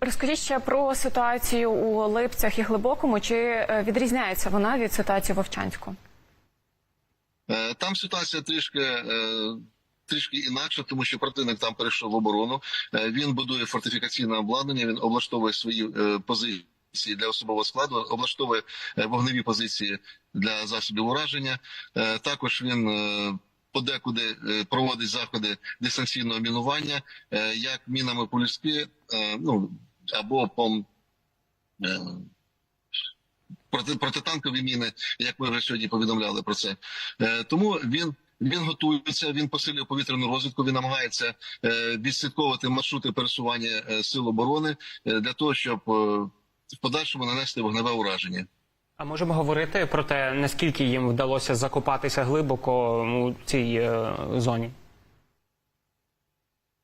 Розкажіть ще про ситуацію у Липцях і Глибокому. Чи е, відрізняється вона від ситуації в Вовчанську? Е, Там ситуація трішки. е, Трішки інакше, тому що противник там перейшов в оборону. Він будує фортифікаційне обладнання. Він облаштовує свої позиції для особового складу, облаштовує вогневі позиції для засобів ураження. Також він подекуди е, проводить заходи дистанційного мінування, е, як мінами полюски, ну або по е, проти протитанкові міни, як ми вже сьогодні повідомляли про це. Е, Тому він. Він готується, він посилює повітряну розвідку. Він намагається е, відслідковувати маршрути пересування е, сил оборони е, для того, щоб е, в подальшому нанести вогневе ураження. А можемо говорити про те, наскільки їм вдалося закопатися глибоко у цій е, зоні?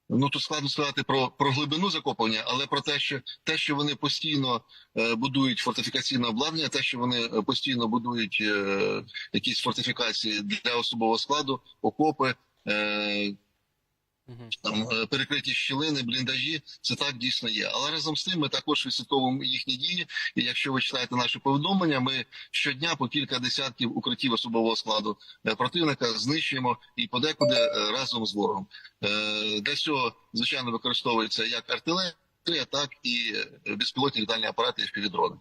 Ну тут складно сказати про, про глибину закопування, але про те, що те, що вони постійно е, будують фортифікаційне обладнання, те, що вони постійно будують е, якісь фортифікації для особового складу, окопи. Е, там е, перекриті щілини, бліндажі, це так дійсно є. Але разом з тим ми також відслідковуємо їхні дії. І якщо ви читаєте наші повідомлення, ми щодня по кілька десятків укриттів особового складу е, противника знищуємо і подекуди е, разом з ворогом. Для цього звичайно використовується як артилерія, так і безпілотні літальні апарати і впівдрони.